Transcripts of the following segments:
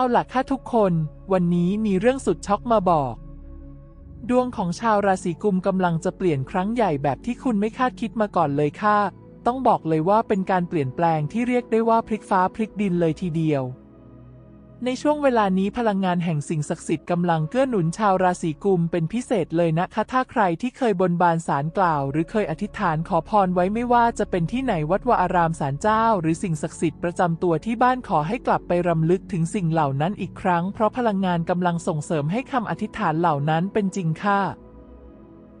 เอาล่ะค่ะทุกคน วันนี้มีเรื่องสุดช็อกมาบอก ดวงของชาวราศีกุมกำลังจะเปลี่ยนครั้งใหญ่แบบที่คุณไม่คาดคิดมาก่อนเลยค่ะ ต้องบอกเลยว่าเป็นการเปลี่ยนแปลงที่เรียกได้ว่าพลิกฟ้าพลิกดินเลยทีเดียว ในช่วงเวลานี้พลังงานแห่งสิ่งศักดิ์สิทธิ์กำลังเกื้อหนุนชาวราศีกุมเป็นพิเศษเลยนะคะถ้าใครที่เคยบนบานสารกล่าว หรือเคยอธิษฐานขอพรไว้ไม่ว่าจะเป็นที่ไหนวัดวาอารามศาลเจ้า หรือสิ่งศักดิ์สิทธิ์ประจำตัวที่บ้านขอให้กลับไปรำลึกถึงสิ่งเหล่านั้นอีกครั้ง เพราะพลังงานกำลังส่งเสริมให้คำอธิษฐานเหล่านั้นเป็นจริงค่ะ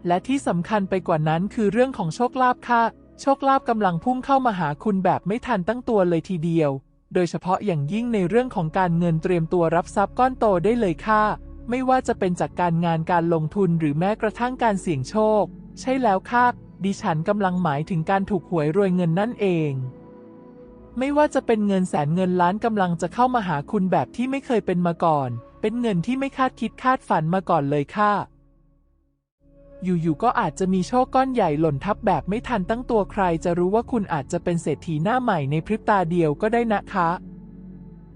และที่สำคัญไปกว่านั้นคือเรื่องของโชคลาภค่ะโชคลาภกำลังพุ่งเข้ามาหาคุณแบบไม่ทันตั้งตัวเลยทีเดียว โดยเฉพาะอย่างยิ่งในเรื่องของการเงินเตรียมตัวรับทรัพย์ก้อนโตได้เลยค่ะ ไม่ว่าจะเป็นจากการงานการลงทุนหรือแม้กระทั่งการเสี่ยงโชค ใช่แล้วค่ะ ดิฉันกำลังหมายถึงการถูกหวยรวยเงินนั่นเอง ไม่ว่าจะเป็นเงินแสนเงินล้านกำลังจะเข้ามาหาคุณแบบที่ไม่เคยเป็นมาก่อน เป็นเงินที่ไม่คาดคิดคาดฝันมาก่อนเลยค่ะ อยู่ๆก็อาจจะมีโชคก้อนใหญ่หล่นทับแบบไม่ทันตั้งตัวใครจะรู้ว่าคุณอาจจะเป็นเศรษฐีหน้าใหม่ในพริบตาเดียวก็ได้นะคะ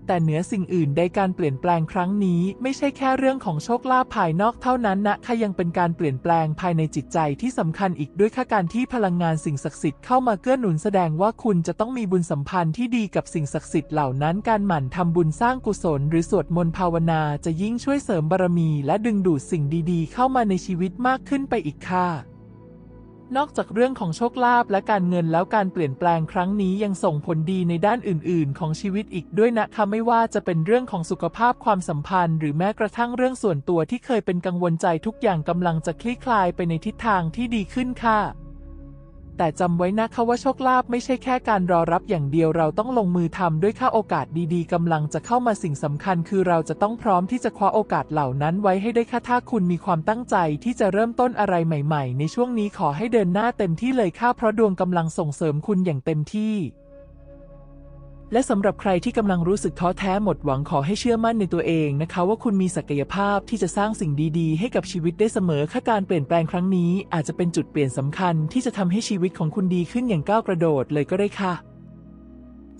แต่เหนือสิ่งอื่นใดการเปลี่ยนแปลงครั้งนี้ ไม่ใช่แค่เรื่องของโชคลาภภายนอกเท่านั้นนะค่ะยังเป็นการเปลี่ยนแปลงภายในจิตใจที่สำคัญอีกด้วยค่ะการที่พลังงานสิ่งศักดิ์สิทธิ์เข้ามาเกื้อหนุนแสดงว่าคุณจะต้องมีบุญสัมพันธ์ที่ดีกับสิ่งศักดิ์สิทธิ์เหล่านั้นการหมั่นทำบุญสร้างกุศล หรือสวดมนต์ภาวนาจะยิ่งช่วยเสริมบารมี และดึงดูดสิ่งดีๆ เข้ามาในชีวิตมากขึ้นไปอีกค่ะ นอกจากเรื่องของโชคลาภและการเงินแล้วการเปลี่ยนแปลงครั้งนี้ยังส่งผลดีในด้านอื่น ๆ ของชีวิตอีกด้วยนะคะไม่ว่าจะเป็นเรื่องของสุขภาพความสัมพันธ์ หรือแม้กระทั่งเรื่องส่วนตัวที่เคยเป็นกังวลใจทุกอย่างกำลังจะคลี่คลายไปในทิศทางที่ดีขึ้นค่ะ แต่จำไว้นะคะว่าโชคลาภไม่ใช่แค่การรอรับอย่างเดียวเราต้องลงมือทำด้วยค่าโอกาสดีๆกำลังจะเข้ามาสิ่งสำคัญ คือเราจะต้องพร้อมที่จะคว้าโอกาสเหล่านั้นไว้ให้ได้ค่ะถ้าคุณมีความตั้งใจที่จะเริ่มต้นอะไรใหม่ ๆ ในช่วงนี้ขอให้เดินหน้าเต็มที่เลยค่ะเพราะดวงกำลังส่งเสริมคุณอย่างเต็มที่ และสำหรับใครที่กำลังรู้สึกท้อแท้หมดหวังขอให้เชื่อมั่นในตัวเองนะคะ ว่าคุณมีศักยภาพที่จะสร้างสิ่งดีๆ ให้กับชีวิตได้เสมอค่ะการเปลี่ยนแปลงครั้งนี้ อาจจะเป็นจุดเปลี่ยนสำคัญที่จะทำให้ชีวิตของคุณดีขึ้นอย่างก้าวกระโดดเลยก็ได้ค่ะ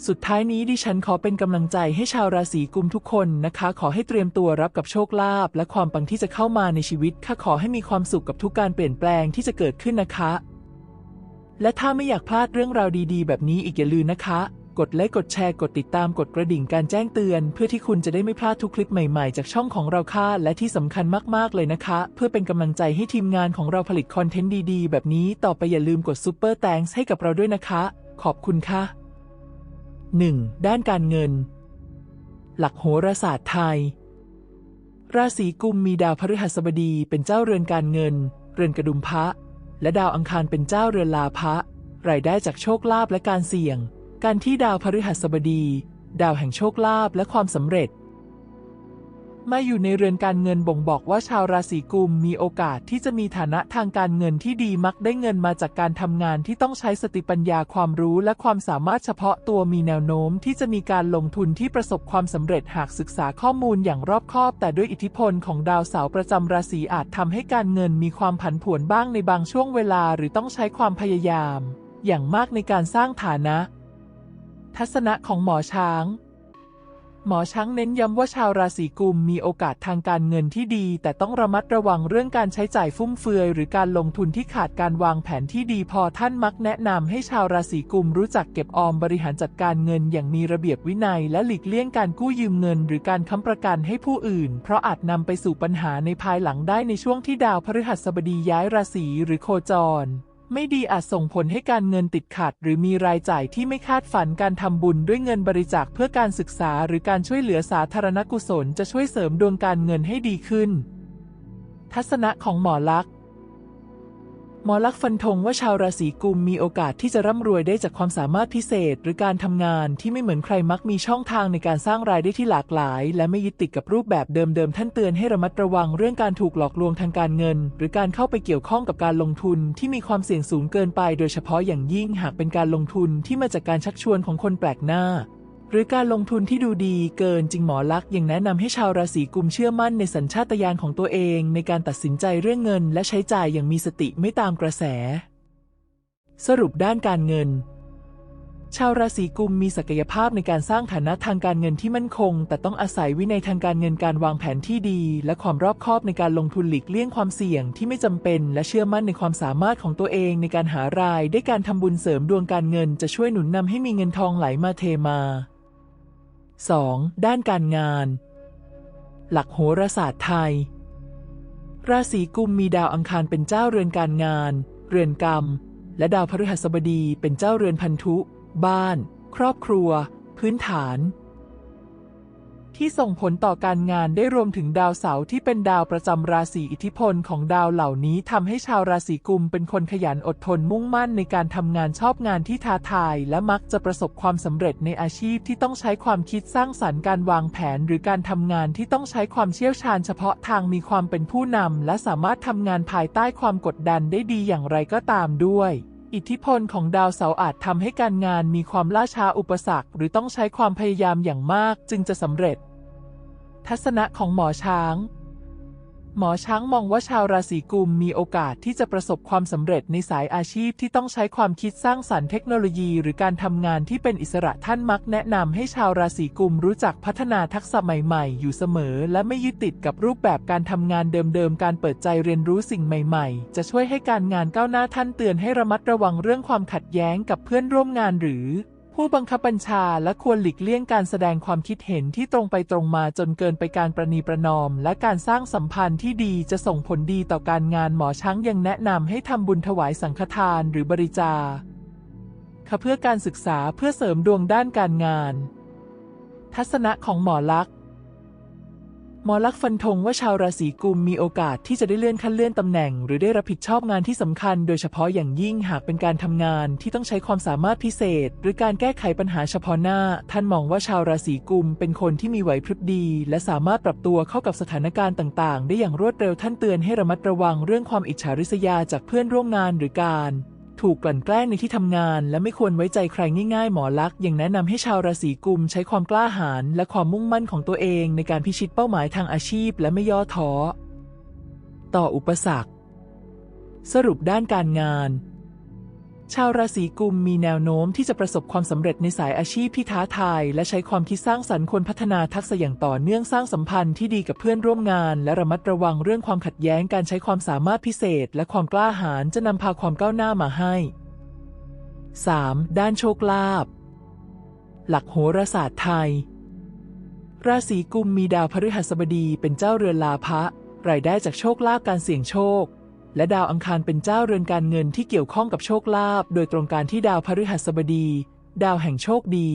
สุดท้ายนี้ดิฉันขอเป็นกำลังใจให้ชาวราศีกุมทุกคนนะคะ ขอให้เตรียมตัวรับกับโชคลาภและความปังที่จะเข้ามาในชีวิตค่ะขอให้มีความสุขกับทุกการเปลี่ยนแปลงที่จะเกิดขึ้นนะคะ และถ้าไม่อยากพลาดเรื่องราวดี ๆ แบบนี้อีกอย่าลืมนะคะ กดไลค์กดแชร์กดติดตามกดกระดิ่งการแจ้งเตือน เพื่อที่คุณจะได้ไม่พลาดทุกคลิปใหม่ๆ จากช่องของเราค่ะ และที่สำคัญมากๆเลยนะคะ เพื่อเป็นกำลังใจให้ทีมงานของเราผลิตคอนเทนต์ดีๆ แบบนี้ต่อไปอย่าลืมกดซุปเปอร์แตงให้กับเราด้วยนะคะ ขอบคุณค่ะ 1. ด้านการเงิน หลักโหราศาสตร์ไทย ราศีกุมมีดาวพฤหัสบดีเป็นเจ้าเรือนการเงิน เรือนกระดุมพระและดาวอังคารเป็นเจ้าเรือนลาภะรายได้จากโชคลาภและการเสี่ยง การที่ดาวพฤหัสบดี ดาวแห่งโชคลาภและความสำเร็จ มาอยู่ในเรือนการเงินบ่งบอกว่าชาวราศีกุมมีโอกาสที่จะมีฐานะทางการเงินที่ดีมักได้เงินมาจากการทำงานที่ต้องใช้สติปัญญาความรู้และความสามารถเฉพาะตัวมีแนวโน้มที่จะมีการลงทุนที่ประสบความสำเร็จหากศึกษาข้อมูลอย่างรอบคอบ แต่ด้วยอิทธิพลของดาวเสาร์ประจำราศีอาจทำให้การเงินมีความผันผวนบ้างในบางช่วงเวลาหรือต้องใช้ความพยายาม อย่างมากในการสร้างฐานะ ทัศนะของหมอช้าง หมอช้างเน้นย้ำว่าชาวราศีกุมมีโอกาสทางการเงินที่ดี แต่ต้องระมัดระวังเรื่องการใช้จ่ายฟุ่มเฟือย หรือการลงทุนที่ขาดการวางแผนที่ดีพอท่านมักแนะนำให้ชาวราศีกุมรู้จักเก็บออมบริหารจัดการเงินอย่างมีระเบียบวินัย และหลีกเลี่ยงการกู้ยืมเงิน หรือการค้ำประกันให้ผู้อื่น เพราะอาจนำไปสู่ปัญหาในภายหลังได้ในช่วงที่ดาวพฤหัสบดีย้ายราศีหรือโคจร ไม่ดีอาจส่งผลให้การเงินติดขัด หรือมีรายจ่ายที่ไม่คาดฝันการทำบุญด้วยเงินบริจาคเพื่อการศึกษา หรือการช่วยเหลือสาธารณกุศลจะช่วยเสริมดวงการเงินให้ดีขึ้น ทัศนะของหมอลักษ์ หมอลักษณ์ฟันธงว่าชาวราศีกุมมีโอกาสที่จะร่ำรวยได้จากความสามารถพิเศษ หรือการทำงานที่ไม่เหมือนใครมักมีช่องทางในการสร้างรายได้ที่หลากหลาย และไม่ยึดติดกับรูปแบบเดิมๆท่านเตือนให้ระมัดระวังเรื่องการถูกหลอกลวงทางการเงิน หรือการเข้าไปเกี่ยวข้องกับการลงทุนที่มีความเสี่ยงสูงเกินไป โดยเฉพาะอย่างยิ่งหากเป็นการลงทุนที่มาจากการชักชวนของคนแปลกหน้า หรือการลงทุนที่ดูดีเกินจริงหมอลักษ์ยังแนะนำให้ชาวราศีกุมเชื่อมั่นในสัญชาตญาณของตัวเองในการตัดสินใจเรื่องเงิน และใช้จ่ายอย่างมีสติไม่ตามกระแส สรุปด้านการเงิน ชาวราศีกุมมีศักยภาพในการสร้างฐานะทางการเงินที่มั่นคง แต่ต้องอาศัยวินัยทางการเงินการวางแผนที่ดี และความรอบคอบในการลงทุนหลีกเลี่ยงความเสี่ยงที่ไม่จำเป็น และเชื่อมั่นในความสามารถของตัวเองในการหารายได้การทำบุญเสริมดวงการเงิน จะช่วยหนุนนำให้มีเงินทองไหลมาเทมา 2. ด้านการงาน หลักโหราศาสตร์ไทย ราศีกุมมีดาวอังคารเป็นเจ้าเรือนการงาน เรือนกรรม และดาวพฤหัสบดีเป็นเจ้าเรือนพันธุ บ้าน ครอบครัว พื้นฐาน ที่ส่งผลต่อการงานได้รวมถึงดาวเสาร์ที่เป็นดาวประจำราศีอิทธิพลของดาวเหล่านี้ทำให้ชาวราศีกุมเป็นคนขยันอดทนมุ่งมั่นในการทำงานชอบงานที่ท้าทาย และมักจะประสบความสำเร็จในอาชีพที่ต้องใช้ความคิดสร้างสรรค์การวางแผน หรือการทำงานที่ต้องใช้ความเชี่ยวชาญเฉพาะทางมีความเป็นผู้นำและสามารถทำงานภายใต้ความกดดันได้ดีอย่างไรก็ตามด้วย อิทธิพลของดาวเสาร์อาจทำให้การงานมีความล่าช้าอุปสรรค หรือต้องใช้ความพยายามอย่างมากจึงจะสำเร็จ ทัศนะของหมอช้าง หมอช้างมองว่าชาวราศีกุมมีโอกาสที่จะประสบความสำเร็จในสายอาชีพที่ต้องใช้ความคิดสร้างสรรค์เทคโนโลยี หรือการทำงานที่เป็นอิสระท่านมักแนะนำให้ชาวราศีกุมรู้จักพัฒนาทักษะใหม่ๆ อยู่เสมอ และไม่ยึดติดกับรูปแบบการทำงานเดิมๆ การเปิดใจเรียนรู้สิ่งใหม่ๆ จะช่วยให้การงานก้าวหน้าท่านเตือนให้ระมัดระวังเรื่องความขัดแย้งกับเพื่อนร่วมงานหรือ ผู้บังคับบัญชาและควรหลีกเลี่ยงการแสดงความคิดเห็นที่ตรงไปตรงมาจนเกินไปการประนีประนอม และการสร้างสัมพันธ์ที่ดีจะส่งผลดีต่อการงานหมอช้างยังแนะนำให้ทำบุญถวายสังฆทานหรือบริจาคเพื่อการศึกษาเพื่อเสริมดวงด้านการงาน ทัศนะของหมอลักษณ์ หมอลักษ์ฟันธงว่าชาวราศีกุมมีโอกาสที่จะได้เลื่อนขั้นเลื่อนตำแหน่ง หรือได้รับผิดชอบงานที่สำคัญ โดยเฉพาะอย่างยิ่งหากเป็นการทำงานที่ต้องใช้ความสามารถพิเศษ หรือการแก้ไขปัญหาเฉพาะหน้า ท่านมองว่าชาวราศีกุมเป็นคนที่มีไหวพริบดี และสามารถปรับตัวเข้ากับสถานการณ์ต่าง ๆ ได้อย่างรวดเร็วท่านเตือนให้ระมัดระวังเรื่องความอิจฉาริษยาจากเพื่อนร่วมงานหรือการ ถูกกลั่นแกล้งในที่ทำงาน และไม่ควรไว้ใจใครง่ายๆ หมอลักษ์ยังแนะนำให้ชาวราศีกุมใช้ความกล้าหาญและความมุ่งมั่นของตัวเองในการพิชิตเป้าหมายทางอาชีพ และไม่ย่อท้อ ต่ออุปสรรค สรุปด้านการงาน ชาวราศีกุมมีแนวโน้มที่จะประสบความสำเร็จในสายอาชีพที่ท้าทาย และใช้ความคิดสร้างสรรค์ควรพัฒนาทักษะอย่างต่อเนื่องสร้างสัมพันธ์ที่ดีกับเพื่อนร่วมงาน และระมัดระวังเรื่องความขัดแย้งการใช้ความสามารถพิเศษ และความกล้าหาญจะนำพาความก้าวหน้ามาให้ 3. ด้านโชคลาภหลักโหราศาสตร์ไทย ราศีกุมมีดาวพฤหัสบดีเป็นเจ้าเรือนลาภะรายได้จากโชคลาภการเสี่ยงโชค และดาวอังคารเป็นเจ้าเรือนการเงินที่เกี่ยวข้องกับโชคลาภโดยตรงการที่ดาวพฤหัสบดี ดาวแห่งโชคดี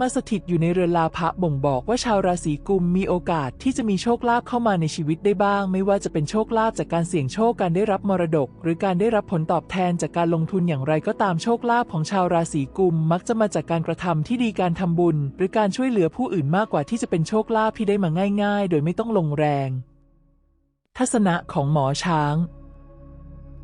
มาสถิตอยู่ในเรือนลาภะบ่งบอกว่าชาวราศีกุมมีโอกาสที่จะมีโชคลาภเข้ามาในชีวิตได้บ้าง ไม่ว่าจะเป็นโชคลาภจากการเสี่ยงโชคการได้รับมรดก หรือการได้รับผลตอบแทนจากการลงทุนอย่างไรก็ตามโชคลาภของชาวราศีกุม มักจะมาจากการกระทำที่ดีการทำบุญ หรือการช่วยเหลือผู้อื่นมากกว่าที่จะเป็นโชคลาภที่ได้มาง่าย ๆ โดยไม่ต้องลงแรง ทัศนะของหมอช้าง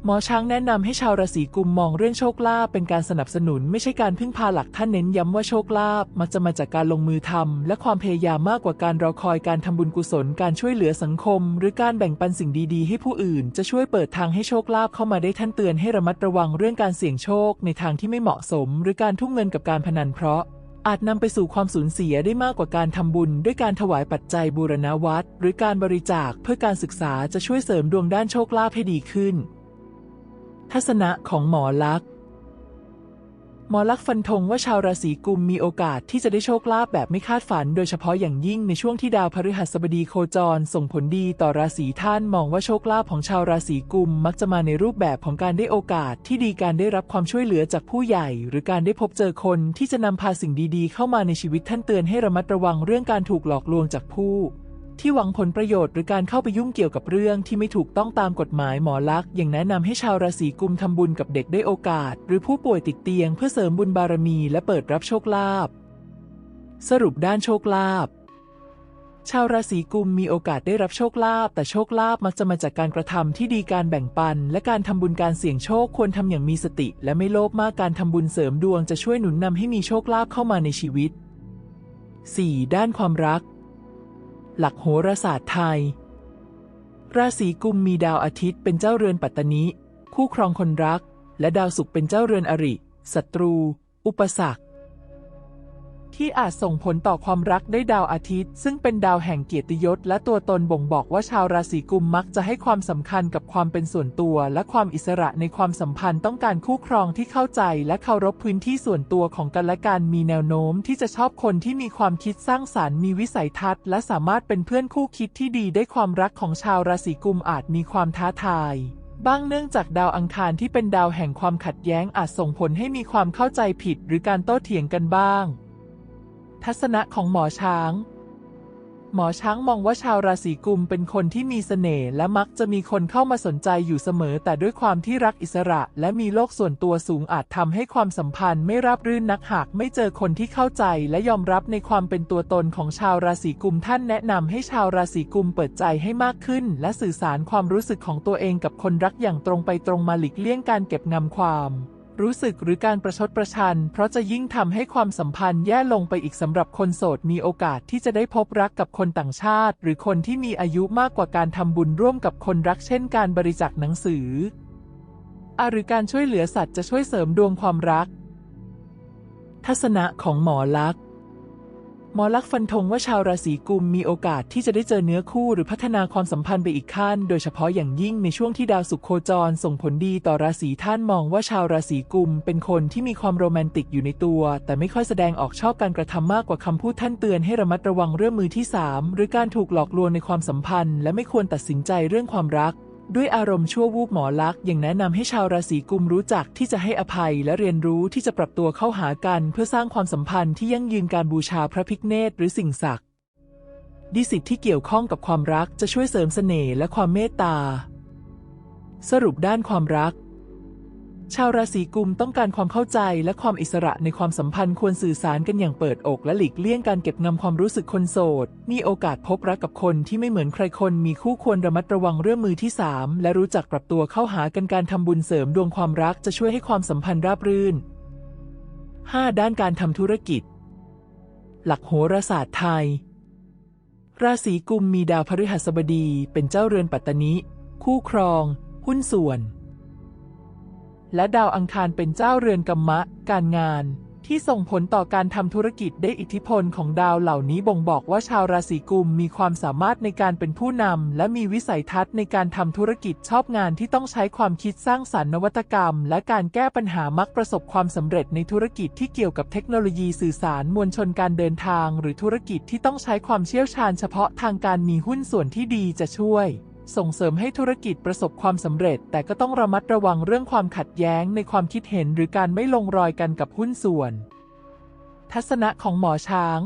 หมอช้างแนะนำให้ชาวราศีกุมมองเรื่องโชคลาภเป็นการสนับสนุนไม่ใช่การพึ่งพาหลักท่านเน้นย้ำว่าโชคลาภมักจะมาจากการลงมือทำและความพยายามมากกว่าการรอคอยการทำบุญกุศลการช่วยเหลือสังคม หรือการแบ่งปันสิ่งดีๆ ให้ผู้อื่น จะช่วยเปิดทางให้โชคลาภเข้ามาได้ท่านเตือนให้ระมัดระวังเรื่องการเสี่ยงโชค ในทางที่ไม่เหมาะสม หรือการทุ่มเงินกับการพนันเพราะ อาจนำไปสู่ความสูญเสียได้มากกว่าการทำบุญ ด้วยการถวายปัจจัยบูรณวัดหรือการบริจาคเพื่อการศึกษาจะช่วยเสริมดวงด้านโชคลาภให้ดีขึ้น ทัศนะของหมอลักษณ์ หมอลักษณ์ฟันธงว่าชาวราศีกุมมีโอกาสที่จะได้โชคลาภแบบไม่คาดฝัน โดยเฉพาะอย่างยิ่งในช่วงที่ดาวพฤหัสบดีโคจร ส่งผลดีต่อราศีท่านมองว่าโชคลาภของชาวราศีกุม มักจะมาในรูปแบบของการได้โอกาสที่ดีการได้รับความช่วยเหลือจากผู้ใหญ่ หรือการได้พบเจอคนที่จะนำพาสิ่งดีๆ เข้ามาในชีวิตท่านเตือนให้ระมัดระวังเรื่องการถูกหลอกลวงจากผู้ ที่หวังผลประโยชน์หรือการเข้าไปยุ่งเกี่ยวกับเรื่องที่ไม่ถูกต้องตามกฎหมายหมอลักษ์ยังแนะนำให้ชาวราศีกุมทำบุญกับเด็กได้โอกาส หรือผู้ป่วยติดเตียงเพื่อเสริมบุญบารมีและเปิดรับโชคลาภสรุปด้านโชคลาภชาวราศีกุมมีโอกาสได้รับโชคลาภแต่โชคลาภมักจะมาจากการกระทำที่ดีการแบ่งปัน และการทำบุญการเสี่ยงโชคควรทำอย่างมีสติ และไม่โลภมากการทำบุญเสริมดวงจะช่วยหนุนนำให้มีโชคลาภเข้ามาในชีวิต 4. ด้านความรัก หลักโหราศาสตร์ไทย ราศีกุมมีดาวอาทิตย์เป็นเจ้าเรือนปัตตนิ คู่ครองคนรัก และดาวศุกร์เป็นเจ้าเรือนอริศัตรู อุปสรรค ที่อาจส่งผลต่อความรักได้ดาวอาทิตย์ ซึ่งเป็นดาวแห่งเกียรติยศและตัวตนบ่งบอกว่าชาวราศีกุมมักจะให้ความสำคัญกับความเป็นส่วนตัว และความอิสระในความสัมพันธ์ต้องการคู่ครองที่เข้าใจ และเคารพพื้นที่ส่วนตัวของกันและกันมีแนวโน้มที่จะชอบคนที่มีความคิดสร้างสารรค์มีวิสัยทัศน์ และสามารถเป็นเพื่อนคู่คิดที่ดีได้ความรักของชาวราศีกุมอาจมีความท้าทายบ้างเนื่องจากดาวอังคารที่เป็นดาวแห่งความขัดแย้งอาจส่งผลให้มีความเข้าใจผิดหรือการโต้เถียงกันบ้าง ทัศนะของหมอช้าง หมอช้างมองว่าชาวราศีกุมเป็นคนที่มีเสน่ห์และมักจะมีคนเข้ามาสนใจอยู่เสมอ แต่ด้วยความที่รักอิสระ และมีโลกส่วนตัวสูงอาจทำให้ความสัมพันธ์ไม่ราบรื่นนักหากไม่เจอคนที่เข้าใจ และยอมรับในความเป็นตัวตนของชาวราศีกุมท่านแนะนำให้ชาวราศีกุมเปิดใจให้มากขึ้น และสื่อสารความรู้สึกของตัวเองกับคนรักอย่างตรงไปตรงมาหลีกเลี่ยงการเก็บงำความ รู้สึกหรือการประชดประชัน เพราะจะยิ่งทำให้ความสัมพันธ์แย่ลงไปอีกสำหรับคนโสดมีโอกาสที่จะได้พบรักกับคนต่างชาติ หรือคนที่มีอายุมากกว่าการทำบุญร่วมกับคนรักเช่นการบริจาคหนังสืออหรือการช่วยเหลือสัตว์จะช่วยเสริมดวงความรัก ทัศนะของหมอลักษ หมอลักษ์ฟันธงว่าชาวราศีกุมมีโอกาสที่จะได้เจอเนื้อคู่หรือพัฒนาความสัมพันธ์ไปอีกขั้น โดยเฉพาะอย่างยิ่งในช่วงที่ดาวศุกร์โคจร ส่งผลดีต่อราศีท่านมองว่าชาวราศีกุม เป็นคนที่มีความโรแมนติกอยู่ในตัว แต่ไม่ค่อยแสดงออกชอบการกระทำมากกว่าคำพูดท่านเตือนให้ระมัดระวังเรื่องมือที่สามหรือการถูกหลอกลวงในความสัมพันธ์ และไม่ควรตัดสินใจเรื่องความรัก ด้วยอารมณ์ชั่ววูบหมอลักษ์ยังแนะนำให้ชาวราศีกุมรู้จักที่จะให้อภัยและเรียนรู้ที่จะปรับตัวเข้าหากัน เพื่อสร้างความสัมพันธ์ที่ยั่งยืนการบูชาพระพิฆเนศหรือสิ่งศักดิ์ดิสิทธิ์ที่เกี่ยวข้องกับความรักจะช่วยเสริมเสน่ห์และความเมตตา สรุปด้านความรัก ชาวราศีกุมต้องการความเข้าใจและความอิสระในความสัมพันธ์ควรสื่อสารกันอย่างเปิดอกและหลีกเลี่ยงการเก็บงำความรู้สึกคนโสด มีโอกาสพบรักกับคนที่ไม่เหมือนใครคนมีคู่ควรระมัดระวังเรื่องมือที่สามและรู้จักปรับตัวเข้าหากันการทำบุญเสริมดวงความรักจะช่วยให้ความสัมพันธ์ราบรื่น 5. ด้านการทำธุรกิจ หลักโหราศาสตร์ไทย ราศีกุมมีดาวพฤหัสบดี เป็นเจ้าเรือนปัตตนิคู่ครอง หุ้นส่วน และดาวอังคารเป็นเจ้าเรือนกรรมะ การงาน ที่ส่งผลต่อการทำธุรกิจได้อิทธิพลของดาวเหล่านี้บ่งบอกว่าชาวราศีกุมมีความสามารถในการเป็นผู้นำและมีวิสัยทัศน์ในการทำธุรกิจชอบงานที่ต้องใช้ความคิดสร้างสรรค์นวัตกรรม และการแก้ปัญหามักประสบความสำเร็จในธุรกิจที่เกี่ยวกับเทคโนโลยีสื่อสารมวลชนการเดินทาง หรือธุรกิจที่ต้องใช้ความเชี่ยวชาญเฉพาะทางการมีหุ้นส่วนที่ดีจะช่วย ส่งเสริมให้ธุรกิจประสบความสำเร็จ แต่ก็ต้องระมัดระวังเรื่องความขัดแย้งในความคิดเห็นหรือการไม่ลงรอยกันกับหุ้นส่วน ทัศนะของหมอช้าง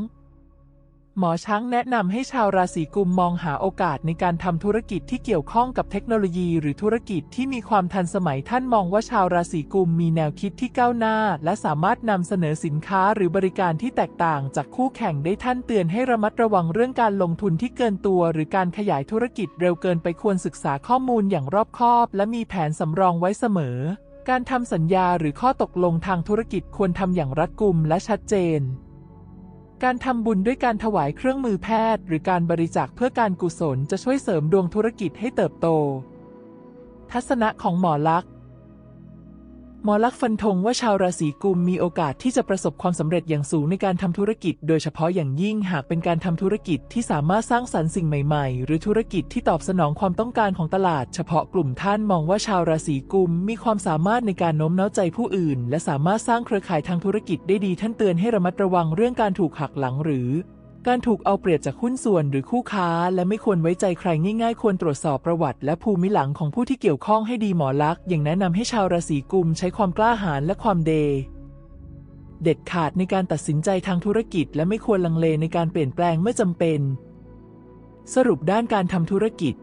หมอช้างแนะนำให้ชาวราศีกุมมองหาโอกาสในการทำธุรกิจที่เกี่ยวข้องกับเทคโนโลยีหรือธุรกิจที่มีความทันสมัยท่านมองว่าชาวราศีกุมมีแนวคิดที่ก้าวหน้า และสามารถนำเสนอสินค้าหรือบริการที่แตกต่างจากคู่แข่งได้ท่านเตือนให้ระมัดระวังเรื่องการลงทุนที่เกินตัว หรือการขยายธุรกิจเร็วเกินไปควรศึกษาข้อมูลอย่างรอบคอบ และมีแผนสำรองไว้เสมอ การทำสัญญาหรือข้อตกลงทางธุรกิจควรทำอย่างรัดกุมและชัดเจน การทำบุญด้วยการถวายเครื่องมือแพทย์ หรือการบริจาคเพื่อการกุศลจะช่วยเสริมดวงธุรกิจให้เติบโต ทัศนะของหมอลักษ หมอลักษ์ฟันธงว่าชาวราศีกุมมีโอกาสที่จะประสบความสำเร็จอย่างสูงในการทำธุรกิจ โดยเฉพาะอย่างยิ่งหากเป็นการทำธุรกิจที่สามารถสร้างสรรค์สิ่งใหม่ๆ หรือธุรกิจที่ตอบสนองความต้องการของตลาด เฉพาะกลุ่มท่านมองว่าชาวราศีกุมมีความสามารถในการโน้มน้าวใจผู้อื่น และสามารถสร้างเครือข่ายทางธุรกิจได้ดีท่านเตือนให้ระมัดระวังเรื่องการถูกหักหลังหรือ การถูกเอาเปรียบจากหุ้นส่วนหรือคู่ค้า และไม่ควรไว้ใจใครง่ายๆ ควรตรวจสอบประวัติ และภูมิหลังของผู้ที่เกี่ยวข้องให้ดีหมอลักษณ์ยังแนะนำให้ชาวราศีกุมใช้ความกล้าหาญและความเด เด็ดขาดในการตัดสินใจทางธุรกิจ และไม่ควรลังเลในการเปลี่ยนแปลงเมื่อจำเป็น สรุปด้านการทำธุรกิจ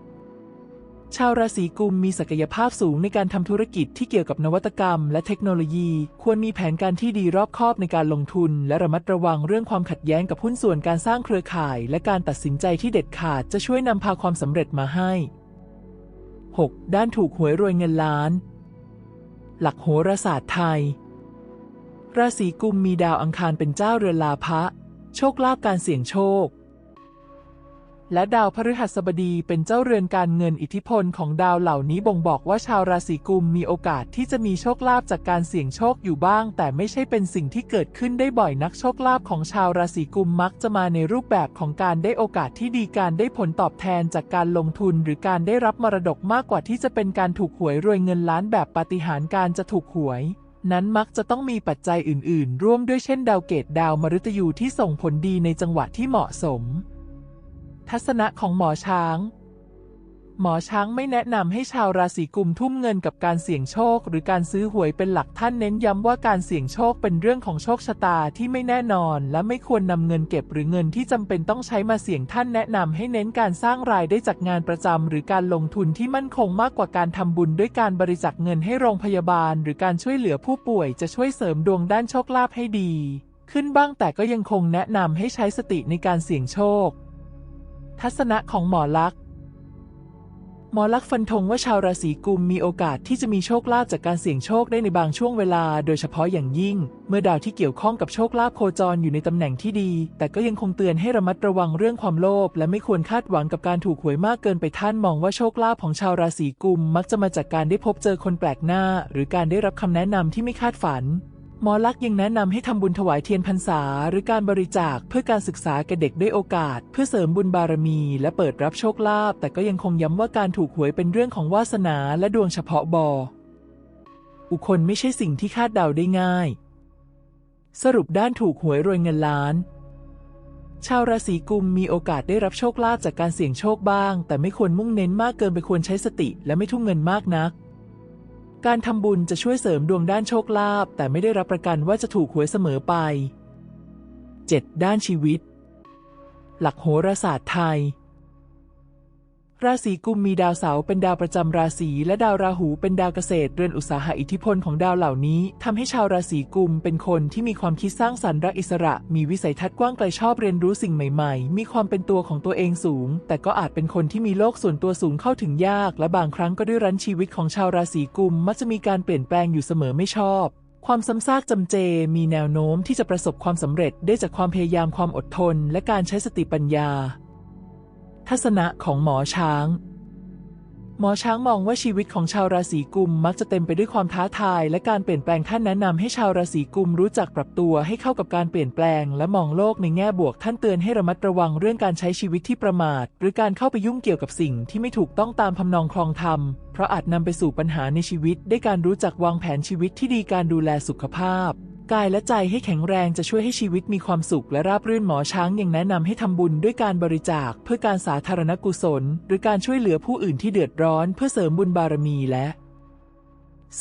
ชาวราศีกุมมีศักยภาพสูงในการทำธุรกิจที่เกี่ยวกับนวัตกรรม และเทคโนโลยี ควรมีแผนการที่ดีรอบคอบในการลงทุน และระมัดระวังเรื่องความขัดแย้งกับหุ้นส่วนการสร้างเครือข่าย และการตัดสินใจที่เด็ดขาดจะช่วยนำพาความสำเร็จมาให้ 6. ด้านถูกหวยรวยเงินล้าน หลักโหราศาสตร์ไทย ราศีกุมมีดาวอังคารเป็นเจ้าเรือนลาภะโชคลาภการเสี่ยงโชค และดาวพฤหัสบดีเป็นเจ้าเรือนการเงินอิทธิพลของดาวเหล่านี้บ่งบอกว่าชาวราศีกุมมีโอกาสที่จะมีโชคลาภจากการเสี่ยงโชคอยู่บ้าง แต่ไม่ใช่เป็นสิ่งที่เกิดขึ้นได้บ่อยนักโชคลาภของชาวราศีกุมมักจะมาในรูปแบบของการได้โอกาสที่ดีการได้ผลตอบแทนจากการลงทุน หรือการได้รับมรดกมากกว่าที่จะเป็นการถูกหวยรวยเงินล้านแบบปาฏิหาริย์การจะถูกหวยนั้นมักจะต้องมีปัจจัยอื่น ๆ ร่วมด้วยเช่นดาวเกตดาวมฤตยูที่ส่งผลดีในจังหวะที่เหมาะสม ทัศนะของหมอช้าง หมอช้างไม่แนะนำให้ชาวราศีกุมทุ่มเงินกับการเสี่ยงโชค หรือการซื้อหวยเป็นหลักท่านเน้นย้ำว่าการเสี่ยงโชคเป็นเรื่องของโชคชะตาที่ไม่แน่นอน และไม่ควรนำเงินเก็บหรือเงินที่จำเป็นต้องใช้มาเสี่ยงท่านแนะนำให้เน้นการสร้างรายได้จากงานประจำหรือการลงทุนที่มั่นคงมากกว่าการทำบุญด้วยการบริจาคเงินให้โรงพยาบาล หรือการช่วยเหลือผู้ป่วยจะช่วยเสริมดวงด้านโชคลาภให้ดี ขึ้นบ้างแต่ก็ยังคงแนะนำให้ใช้สติในการเสี่ยงโชค ทัศนะของหมอลักษ์หมอลักษ์ฟันธงว่าชาวราศีกุมมีโอกาสที่จะมีโชคลาภจากการเสี่ยงโชคได้ในบางช่วงเวลา โดยเฉพาะอย่างยิ่ง เมื่อดาวที่เกี่ยวข้องกับโชคลาภโคจรอยู่ในตำแหน่งที่ดี แต่ก็ยังคงเตือนให้ระมัดระวังเรื่องความโลภและไม่ควรคาดหวังกับการถูกหวยมากเกินไปท่านมองว่าโชคลาภของชาวราศีกุมมักจะมาจากการได้พบเจอคนแปลกหน้า หรือการได้รับคำแนะนำที่ไม่คาดฝัน หมอลักษ์ยังแนะนำให้ทำบุญถวายเทียนพรรษา หรือการบริจาคเพื่อการศึกษาแก่เด็กด้วยโอกาส เพื่อเสริมบุญบารมี และเปิดรับโชคลาภแต่ก็ยังคงย้ำว่าการถูกหวยเป็นเรื่องของวาสนาและดวงเฉพาะบออุคคลไม่ใช่สิ่งที่คาดเดาได้ง่าย สรุปด้านถูกหวยรวยเงินล้าน ชาวราศีกุมมีโอกาสได้รับโชคลาภจากการเสี่ยงโชคบ้าง แต่ไม่ควรมุ่งเน้นมากเกินไปควรใช้สติ และไม่ทุ่มเงินมากนัก การทำบุญจะช่วยเสริมดวงด้านโชคลาภแต่ไม่ได้รับประกันว่าจะถูกหวยเสมอไป 7. ด้านชีวิต หลักโหราศาสตร์ไทย ราศีกุมมีดาวเสาร์เป็นดาวประจำราศีและดาวราหูเป็นดาวเกษตรเรือนอุตสาหะอิทธิพลของดาวเหล่านี้ทำให้ชาวราศีกุมเป็นคนที่มีความคิดสร้างสรรค์รักอิสระ มีวิสัยทัศน์กว้างไกลชอบเรียนรู้สิ่งใหม่ๆ มีความเป็นตัวของตัวเองสูง แต่ก็อาจเป็นคนที่มีโลกส่วนตัวสูงเข้าถึงยาก และบางครั้งก็ด้วยรั้นชีวิตของชาวราศีกุมมักจะมีการเปลี่ยนแปลงอยู่เสมอไม่ชอบความซ้ำซากจำเจ มีแนวโน้มที่จะประสบความสำเร็จได้จากความพยายามความอดทน และการใช้สติปัญญา ทัศนะของหมอช้าง หมอช้างมองว่าชีวิตของชาวราศีกุมมักจะเต็มไปด้วยความท้าทาย และการเปลี่ยนแปลงท่านแนะนำให้ชาวราศีกุมรู้จักปรับตัวให้เข้ากับการเปลี่ยนแปลง และมองโลกในแง่บวกท่านเตือนให้ระมัดระวังเรื่องการใช้ชีวิตที่ประมาท หรือการเข้าไปยุ่งเกี่ยวกับสิ่งที่ไม่ถูกต้องตามพำนองคลองธรรม เพราะอาจนำไปสู่ปัญหาในชีวิต ได้การรู้จักวางแผนชีวิตที่ดีการดูแลสุขภาพ กายและใจให้แข็งแรงจะช่วยให้ชีวิตมีความสุขและราบรื่นหมอช้างยังแนะนำให้ทำบุญด้วยการบริจาคเพื่อการสาธารณกุศล หรือการช่วยเหลือผู้อื่นที่เดือดร้อนเพื่อเสริมบุญบารมีและ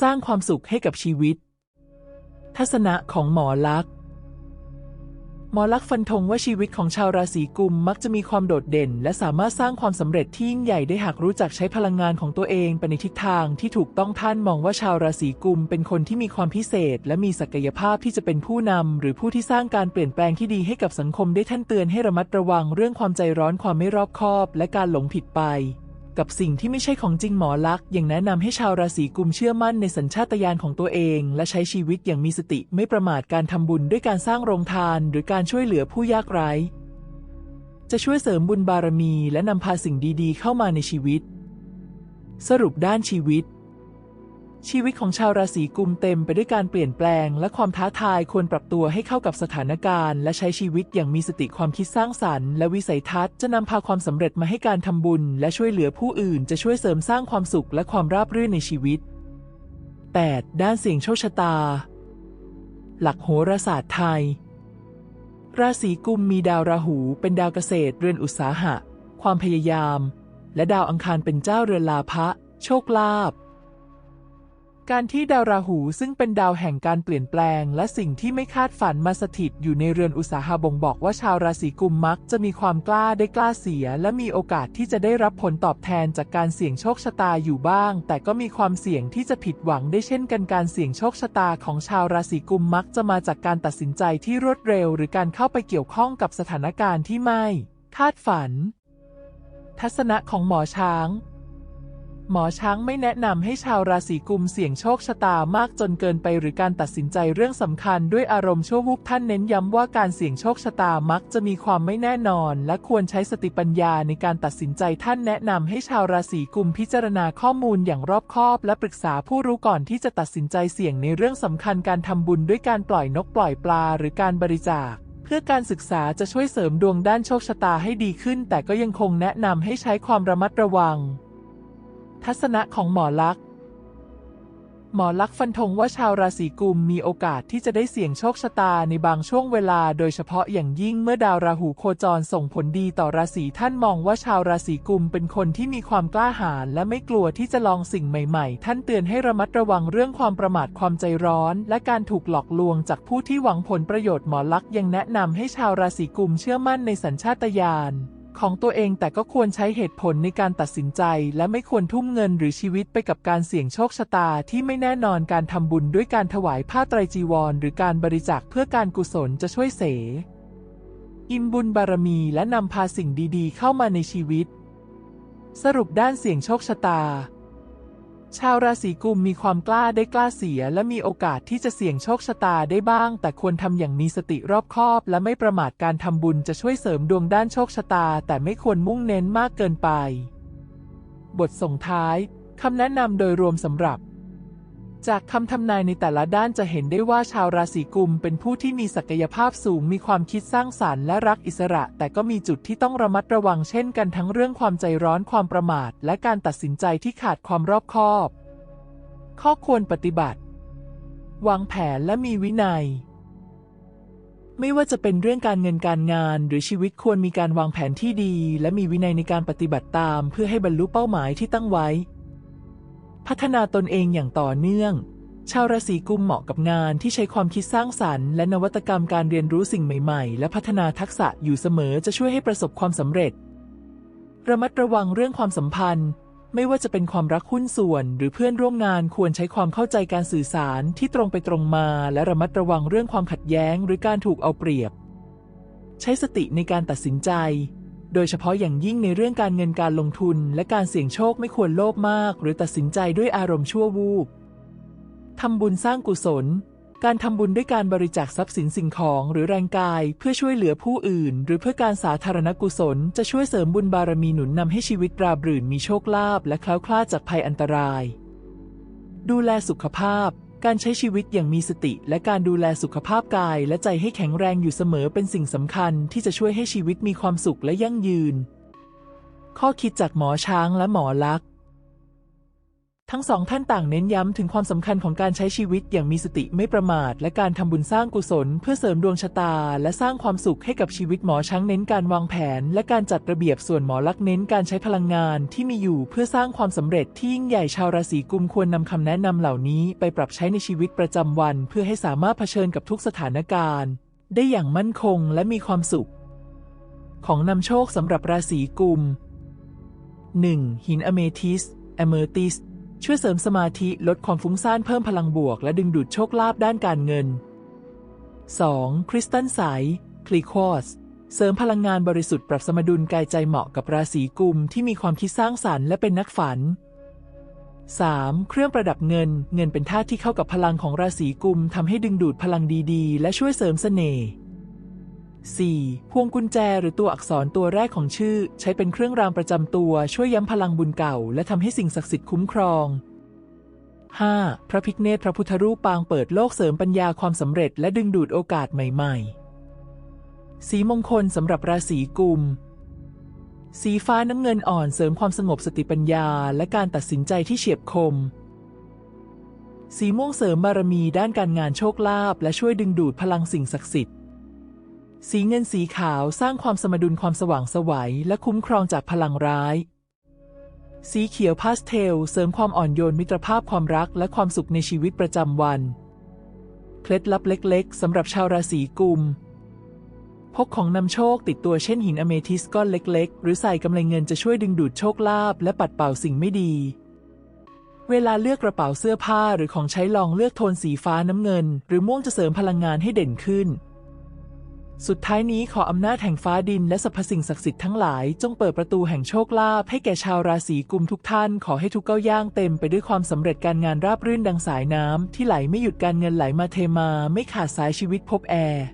สร้างความสุขให้กับชีวิต ทัศนะของหมอลักษ หมอลักษ์ฟันธงว่าชีวิตของชาวราศีกุมมักจะมีความโดดเด่น และสามารถสร้างความสำเร็จที่ยิ่งใหญ่ได้หากรู้จักใช้พลังงานของตัวเองไปในทิศทางที่ถูกต้องท่านมองว่าชาวราศีกุมเป็นคนที่มีความพิเศษ และมีศักยภาพที่จะเป็นผู้นำหรือผู้ที่สร้างการเปลี่ยนแปลงที่ดีให้กับสังคมได้ท่านเตือนให้ระมัดระวังเรื่องความใจร้อนความไม่รอบคอบ และการหลงผิดไป กับสิ่งที่ไม่ใช่ของจริงหมอลักษ์ยังแนะนำให้ชาวราศีกุมเชื่อมั่นในสัญชาตญาณของตัวเอง และใช้ชีวิตอย่างมีสติไม่ประมาทการทำบุญด้วยการสร้างโรงทาน หรือการช่วยเหลือผู้ยากไร้ จะช่วยเสริมบุญบารมี และนำพาสิ่งดีๆ เข้ามาในชีวิต สรุปด้านชีวิต ชีวิตของชาวราศีกุมเต็มไปด้วยการเปลี่ยนแปลง และความท้าทายควรปรับตัวให้เข้ากับสถานการณ์ และใช้ชีวิตอย่างมีสติความคิดสร้างสรรค์ และวิสัยทัศน์จะนำพาความสำเร็จมาให้การทำบุญ และช่วยเหลือผู้อื่น จะช่วยเสริมสร้างความสุขและความราบรื่นในชีวิต 8. ด้านเสียงโชคชะตา หลักโหราศาสตร์ไทย ราศีกุมมีดาวราหู เป็นดาวเกษตร เรือนอุตสาหะ ความพยายาม และดาวอังคารเป็นเจ้าเรือนลาภะโชคลาภ การที่ดาวราหูซึ่งเป็นดาวแห่งการเปลี่ยนแปลง และสิ่งที่ไม่คาดฝันมาสถิตอยู่ในเรือนอุตสาหะบ่งบอกว่าชาวราศีกุมมักจะมีความกล้าได้กล้าเสีย และมีโอกาสที่จะได้รับผลตอบแทนจากการเสี่ยงโชคชะตาอยู่บ้าง แต่ก็มีความเสี่ยงที่จะผิดหวังได้เช่นกันการเสี่ยงโชคชะตาของชาวราศีกุมมักจะมาจากการตัดสินใจที่รวดเร็ว หรือการเข้าไปเกี่ยวข้องกับสถานการณ์ที่ไม่คาดฝัน ทัศนะของหมอช้าง หมอช้างไม่แนะนำให้ชาวราศีกุมเสี่ยงโชคชะตามากจนเกินไปหรือการตัดสินใจเรื่องสำคัญด้วยอารมณ์ชั่ววูบท่านเน้นย้ำว่าการเสี่ยงโชคชะตามักจะมีความไม่แน่นอน และควรใช้สติปัญญาในการตัดสินใจท่านแนะนำให้ชาวราศีกุมพิจารณาข้อมูลอย่างรอบคอบ และปรึกษาผู้รู้ก่อนที่จะตัดสินใจเสี่ยงในเรื่องสำคัญการทำบุญด้วยการปล่อยนกปล่อยปลา หรือการบริจาคเพื่อการศึกษาจะช่วยเสริมดวงด้านโชคชะตาให้ดีขึ้น แต่ก็ยังคงแนะนำให้ใช้ความระมัดระวัง ทัศนะของหมอลักษ์หมอลักษ์ฟันธงว่าชาวราศีกุมมีโอกาสที่จะได้เสี่ยงโชคชะตาในบางช่วงเวลา โดยเฉพาะอย่างยิ่งเมื่อดาวราหูโคจรส่งผลดีต่อราศีท่านมองว่าชาวราศีกุมเป็นคนที่มีความกล้าหาญและไม่กลัวที่จะลองสิ่งใหม่ๆ ท่านเตือนให้ระมัดระวังเรื่องความประมาทความใจร้อน และการถูกหลอกลวงจากผู้ที่หวังผลประโยชน์หมอลักษ์ยังแนะนำให้ชาวราศีกุมเชื่อมั่นในสัญชาตญาณ ของตัวเองแต่ก็ควรใช้เหตุผลในการตัดสินใจ และไม่ควรทุ่มเงินหรือชีวิตไปกับการเสี่ยงโชคชะตาที่ไม่แน่นอนการทำบุญด้วยการถวายผ้าไตรจีวร หรือการบริจาคเพื่อการกุศลจะช่วยเส อิ่มบุญบารมีและนำพาสิ่งดีๆ เข้ามาในชีวิต สรุปด้านเสี่ยงโชคชะตา ชาวราศีกุมมีความกล้าได้กล้าเสีย และมีโอกาสที่จะเสี่ยงโชคชะตาได้บ้าง แต่ควรทำอย่างมีสติรอบคอบ และไม่ประมาทการทำบุญจะช่วยเสริมดวงด้านโชคชะตา แต่ไม่ควรมุ่งเน้นมากเกินไป บทส่งท้ายคำแนะนำโดยรวมสำหรับ จากคำทำนายในแต่ละด้านจะเห็นได้ว่าชาวราศีกุมเป็นผู้ที่มีศักยภาพสูง มีความคิดสร้างสารรค์และรักอิสระ แต่ก็มีจุดที่ต้องระมัดระวังเช่นกันทั้งเรื่องความใจร้อนความประมาท และการตัดสินใจที่ขาดความรอบคอบ ข้อควรปฏิบัติ วางแผนและมีวินัย ไม่ว่าจะเป็นเรื่องการเงินการงาน หรือชีวิตควรมีการวางแผนที่ดี และมีวินัยในการปฏิบัติตาม เพื่อให้บรรลุเป้าหมายที่ตั้งไว้ พัฒนาตนเองอย่างต่อเนื่อง ชาวราศีกุมเหมาะกับงานที่ใช้ความคิดสร้างสรรค์ และนวัตกรรมการเรียนรู้สิ่งใหม่ๆ และพัฒนาทักษะอยู่เสมอจะช่วยให้ประสบความสำเร็จ ระมัดระวังเรื่องความสัมพันธ์ ไม่ว่าจะเป็นความรักหุ้นส่วน หรือเพื่อนร่วมงานควรใช้ความเข้าใจการสื่อสารที่ตรงไปตรงมา และระมัดระวังเรื่องความขัดแย้ง หรือการถูกเอาเปรียบ ใช้สติในการตัดสินใจ โดยเฉพาะอย่างยิ่งในเรื่องการเงินการลงทุน และการเสี่ยงโชคไม่ควรโลภมาก หรือตัดสินใจด้วยอารมณ์ชั่ววูบทำบุญสร้างกุศล การทำบุญด้วยการบริจาคทรัพย์สินสิ่งของหรือแรงกาย เพื่อช่วยเหลือผู้อื่น หรือเพื่อการสาธารณกุศล จะช่วยเสริมบุญบารมีหนุนนำให้ชีวิตราบรื่นมีโชคลาภและคล้วคลาดจากภัยอันตราย ดูแลสุขภาพ การใช้ชีวิตอย่างมีสติ และการดูแลสุขภาพกาย และใจให้แข็งแรงอยู่เสมอเป็นสิ่งสำคัญที่จะช่วยให้ชีวิตมีความสุขและยั่งยืน ข้อคิดจากหมอช้างและหมอลักษ์ ทั้งสองท่านต่างเน้นย้ำถึงความสำคัญของการใช้ชีวิตอย่างมีสติไม่ประมาท และการทำบุญสร้างกุศล เพื่อเสริมดวงชะตา และสร้างความสุขให้กับชีวิตหมอช้างเน้นการวางแผน และการจัดระเบียบส่วนหมอลักเน้นการใช้พลังงานที่มีอยู่เพื่อสร้างความสำเร็จที่ยิ่งใหญ่ชาวราศีกุมควรนำคำแนะนำเหล่านี้ไปปรับใช้ในชีวิตประจำวัน เพื่อให้สามารถเผชิญกับทุกสถานการณ์ ได้อย่างมั่นคงและมีความสุข ของนำโชคสำหรับราศีกุม 1. หินอเมทิสอเมติส ช่วยเสริมสมาธิลดความฟุ้งซ่านเพิ่มพลังบวก และดึงดูดโชคลาภด้านการเงิน 2. คริสตัลใสคลีคอสเสริมพลังงานบริสุทธิ์ปรับสมดุลกายใจเหมาะกับราศีกุมที่มีความคิดสร้างสรรค์และเป็นนักฝัน 3. เครื่องประดับเงิน เงินเป็นธาตุที่เข้ากับพลังของราศีกุมทำให้ดึงดูดพลังดีๆ และช่วยเสริมเสน่ห์ 4. พวงกุญแจหรือตัวอักษรตัวแรกของชื่อ ใช้เป็นเครื่องรางประจำตัวช่วยย้ำพลังบุญเก่า และทำให้สิ่งศักดิ์สิทธิ์คุ้มครอง 5. พระพิฆเนศพระพุทธรูปปางเปิดโลกเสริมปัญญาความสำเร็จ และดึงดูดโอกาสใหม่ ๆ สีมงคลสำหรับราศีกุม สีฟ้าน้ำเงินอ่อนเสริมความสงบสติปัญญา และการตัดสินใจที่เฉียบคม สีม่วงเสริมบารมีด้านการงานโชคลาภและช่วยดึงดูดพลังสิ่งศักดิ์สิทธิ์ สีเงินสีขาวสร้างความสมดุลความสว่างสวัยและคุ้มครองจากพลังร้าย สีเขียวพาสเทล เสริมความอ่อนโยนมิตรภาพความรักและความสุขในชีวิตประจำวัน เคล็ดลับเล็กๆสำหรับชาวราศีกุม พกของนำโชคติดตัวเช่นหินอเมทิสก้อนเล็ก ๆ หรือใส่กำไลเงินจะช่วยดึงดูดโชคลาภและปัดเป่าสิ่งไม่ดีเวลาเลือกกระเป๋าเสื้อผ้าหรือของใช้ลองเลือกโทนสีฟ้าน้ำเงิน หรือม่วงจะเสริมพลังงานให้เด่นขึ้น สุดท้ายนี้ขออำนาจแห่งฟ้าดินและสรรพสิ่งศักดิ์สิทธิ์ทั้งหลาย จงเปิดประตูแห่งโชคลาภให้แก่ชาวราศีกุมทุกท่าน ขอให้ทุกก้าวย่างเต็มไปด้วยความสำเร็จการงานราบรื่นดังสายน้ำที่ไหลไม่หยุดการเงินไหลมาเทมา ไม่ขาดสายชีวิตพบแอร์